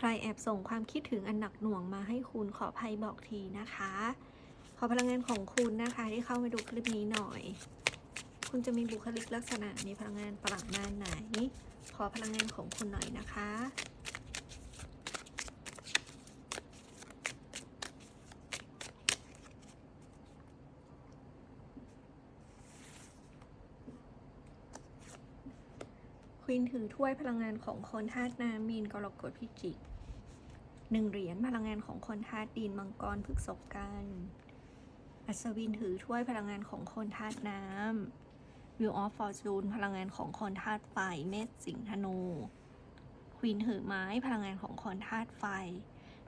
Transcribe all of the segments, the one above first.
ใครแอบส่งความคิดถึงอันหนักหน่วงมาให้คุณขออภัยบอกทีนะคะ ขอพลังงานของคุณนะคะที่เข้ามาดูคลิปนี้หน่อย คุณจะมีบุคลิกลักษณะมีพลังงานประมาณไหน ขอพลังงานของคุณหน่อยนะคะ วีนถือถ้วยพลังงานของคนธาตุน้ำมีนกรกฎพิจิกหนึ่งเหรียญพลังงานของคนธาตุดินมังกรพฤกษบกันอัศวินถือถ้วยพลังงานของคนธาตุน้ำวิวออฟฟอร์จูนพลังงานของคนธาตุไฟเมษสิงห์ธนูควีนถือไม้พลังงานของคนธาตุไฟ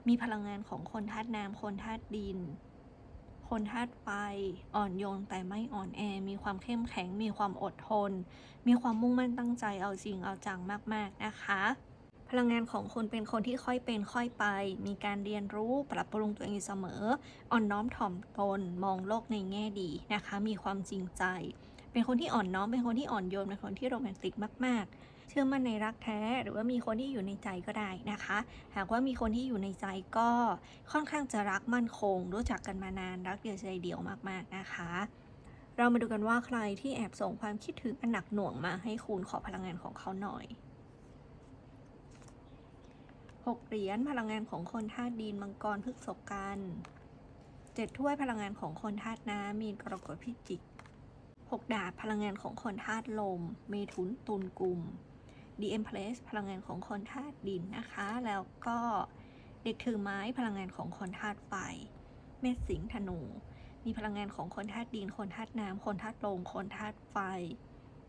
มีพลังงานของคนธาตุน้ำคนธาตุดิน คนธาตุไฟ อ่อนโยนแต่ไม่อ่อนแอ มีความเข้มแข็ง มีความอดทน มีความมุ่งมั่นตั้งใจเอาจริงเอาจังมาก ๆ นะคะ พลังงานของคุณเป็นคนที่ค่อยเป็นค่อยไป มีการเรียนรู้ปรับปรุงตัวเองอยู่เสมอ อ่อนน้อมถ่อมตน มองโลกในแง่ดีนะคะ มีความจริงใจ เป็นคนที่อ่อนน้อม เป็นคนที่อ่อนโยน เป็นคนที่โรแมนติกมาก ๆ เชื่อมั่นในรักแท้ หรือว่ามีคนที่อยู่ในใจก็ได้นะคะ หากว่ามีคนที่อยู่ในใจก็ค่อนข้างจะรักมั่นคง รู้จักกันมานานรักเดียวใจเดียวมากๆนะคะ เรามาดูกันว่าใครที่แอบส่งความคิดถึงอันหนักหน่วงมาให้คุณขอพลังงานของเขาหน่อยหกเหรียญพลังงานของคนธาตุดินมังกรพฤกษกันเจ็ดถ้วยพลังงานของคนธาตุน้ำมีนกรกฎพิจิกหกดาบพลังงานของคนธาตุลม เมถุนตุลกุม DM Place พลังงานของคนธาตุดินนะคะ แล้วก็เด็กถือไม้พลังงานของคนธาตุไฟ เมษสิงห์ธนู มีพลังงานของคนธาตุดิน คนธาตุน้ำคนธาตุลมคนธาตุไฟ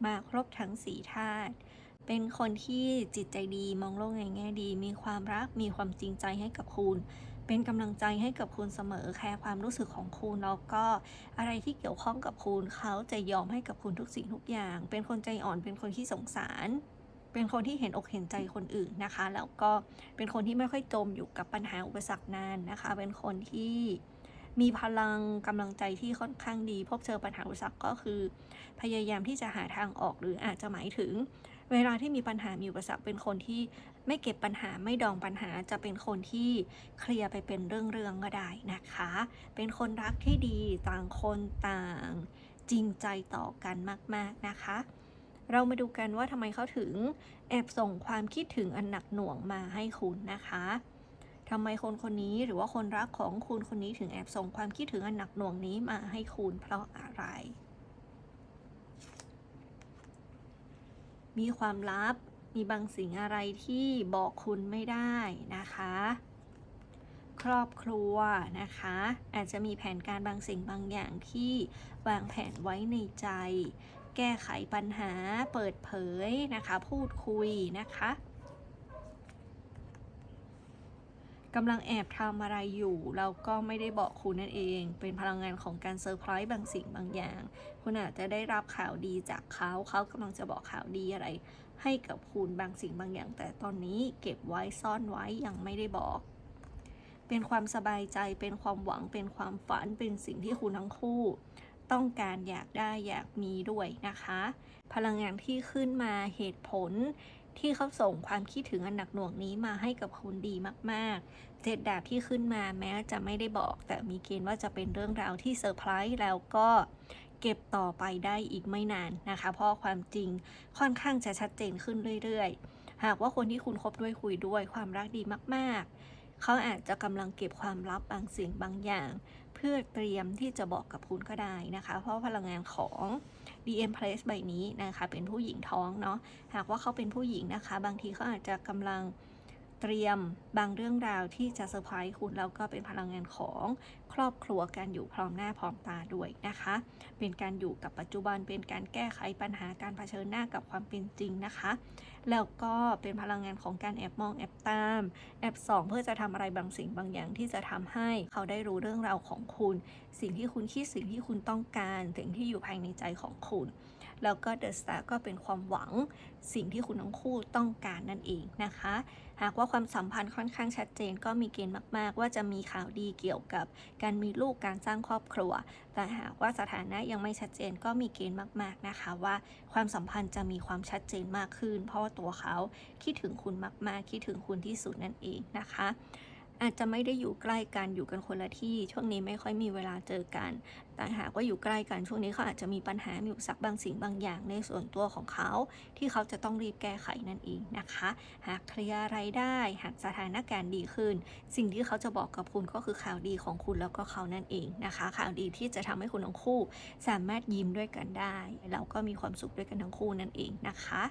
มาครบทั้งสี่ธาตุเป็นคนที่จิตใจดีมองโลกในแง่ดี มีความรักมีความจริงใจให้กับคุณ เป็นกำลังใจให้กับคุณเสมอแคร์ความรู้สึกของคุณแล้วก็อะไรที่เกี่ยวข้องกับคุณเขาจะยอมให้กับคุณทุกสิ่งทุกอย่าง เป็นคนใจอ่อนเป็นคนที่สงสาร เป็นคนที่เห็นอกเห็นใจคนอื่นนะคะ แล้วก็เป็นคนที่ไม่ค่อยจมอยู่กับปัญหาอุปสรรคนานนะคะ เป็นคนที่มีพลังกำลังใจที่ค่อนข้างดี พบเจอปัญหาอุปสรรคก็คือ พยายามที่จะหาทางออกหรืออาจจะหมายถึง เวลาที่มีปัญหามีอุปสรรคเป็นคนที่ไม่เก็บปัญหาไม่ดองปัญหาจะเป็นคนที่เคลียร์ไปเป็นเรื่องๆก็ได้นะคะ เป็นคนรักที่ดีต่างคนต่างจริงใจต่อกันมาก ๆนะคะ เรามาดูกันว่าทำไมเขาถึงแอบส่งความคิดถึงอันหนักหน่วงมาให้คุณนะคะทำไมคนคนนี้หรือว่าคนรักของคุณคนนี้ถึงแอบส่งความคิดถึงอันหนักหน่วงนี้มาให้คุณเพราะอะไร มีความลับ มีบางสิ่งอะไรที่บอกคุณไม่ได้นะคะ ครอบครัวนะคะ อาจจะมีแผนการบางสิ่งบางอย่างที่วางแผนไว้ในใจ แก้ไขปัญหาเปิดเผยนะคะ พูดคุยนะคะกำลังแอบทำอะไรอยู่ เราก็ไม่ได้บอกคุณนั่นเอง เป็นพลังงานของการเซอร์ไพรส์บางสิ่งบางอย่าง คุณอาจจะได้รับข่าวดีจากเขา เขากำลังจะบอกข่าวดีอะไร ให้กับคุณบางสิ่งบางอย่าง แต่ตอนนี้เก็บไว้ซ่อนไว้ยังไม่ได้บอก เป็นความสบายใจ เป็นความหวัง เป็นความฝัน เป็นสิ่งที่คุณทั้งคู่ ต้องการอยากได้อยากมีด้วยนะคะ พลังงานที่ขึ้นมาเหตุผลที่เขาส่งความคิดถึงอันหนักหน่วงนี้มาให้กับคุณดีมากๆ เจ็ดดาบที่ขึ้นมาแม้จะไม่ได้บอก แต่มีเกณฑ์ว่าจะเป็นเรื่องราวที่เซอร์ไพรส์แล้วก็เก็บต่อไปได้อีกไม่นานนะคะ เพราะความจริงค่อนข้างจะชัดเจนขึ้นเรื่อยๆ หากว่าคนที่คุณคบด้วยคุยด้วยความรักดีมากๆ เขาอาจจะกำลังเก็บความลับบางสิ่งบางอย่าง เพื่อเตรียมที่จะบอกกับคุณก็ได้นะคะ เพราะพลังงานของ DM Place ใบนี้นะคะ เป็นผู้หญิงท้องเนาะหากว่าเขาเป็นผู้หญิงนะคะ บางทีเขาอาจจะกำลังเตรียมบางเรื่องราวที่จะเซอร์ไพรส์คุณแล้วก็เป็นพลังงานของครอบครัวการอยู่พร้อมหน้าพร้อมตาด้วยนะคะ เป็นการอยู่กับปัจจุบันเป็นการแก้ไขปัญหาการเผชิญหน้ากับความเป็นจริงนะคะ แล้วก็เป็นพลังงานของการแอบมองแอบตาม แอบส่องเพื่อจะทำอะไรบางสิ่งบางอย่างที่จะทำให้เขาได้รู้เรื่องราวของคุณ สิ่งที่คุณคิดสิ่งที่คุณต้องการสิ่งที่อยู่ภายในใจของคุณ แล้วก็เดอะสตาร์ก็เป็นความหวังสิ่งที่คุณทั้งคู่ต้องการนั่นเองนะคะ หากว่าความสัมพันธ์ค่อนข้างชัดเจนก็มีเกณฑ์มาก ๆ ว่าจะมีข่าวดีเกี่ยวกับ การมีลูกการสร้างครอบครัว แต่หากว่าสถานะยังไม่ชัดเจนก็มีเกณฑ์มาก ๆนะคะ ว่าความสัมพันธ์จะมีความชัดเจนมากขึ้น เพราะตัวเขาคิดถึงคุณมาก ๆ คิดถึงคุณที่สุดนั่นเองนะคะ อาจจะไม่ได้อยู่ใกล้กันอยู่กันคนละที่ ช่วงนี้ไม่ค่อยมีเวลาเจอกัน แต่หากว่าอยู่ใกล้กันช่วงนี้เขาอาจจะมีปัญหามีอุปสรรคบางสิ่งบางอย่างในส่วนตัวของเขา ที่เขาจะต้องรีบแก้ไขนั่นเองนะคะ หากเคลียร์อะไรได้ หากสถานการณ์ดีขึ้น สิ่งที่เขาจะบอกกับคุณก็คือข่าวดีของคุณแล้วก็เขานั่นเองนะคะ ข่าวดีที่จะทำให้คุณทั้งคู่ สามารถยิ้มด้วยกันได้ แล้วก็มีความสุขด้วยกันทั้งคู่นั่นเองนะคะ